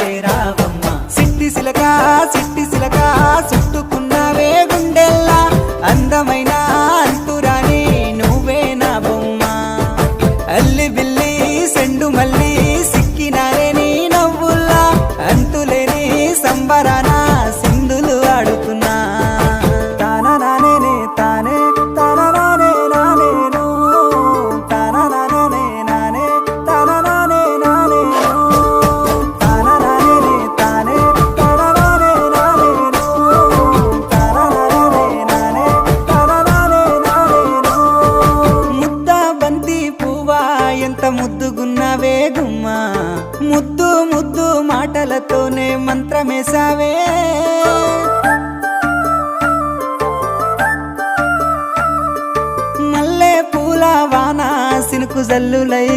చేరావమ్మా సిట్టి సిలక సిట్టి సిలక చుట్టుకున్నవే గుండెల్లా అందమైన అంతురాని నువ్వే నా బొమ్మ. అల్లి బిల్లి సెండు మల్లి సిక్కినారే నీ నవ్వుల్లా అంతులేని సంబరానా ముద్దుగున్న గుమ్మా ముద్దు ముద్దు మాటలతోనే మంత్రమేసావే మల్లె పూల వాన సినుకు జల్లులై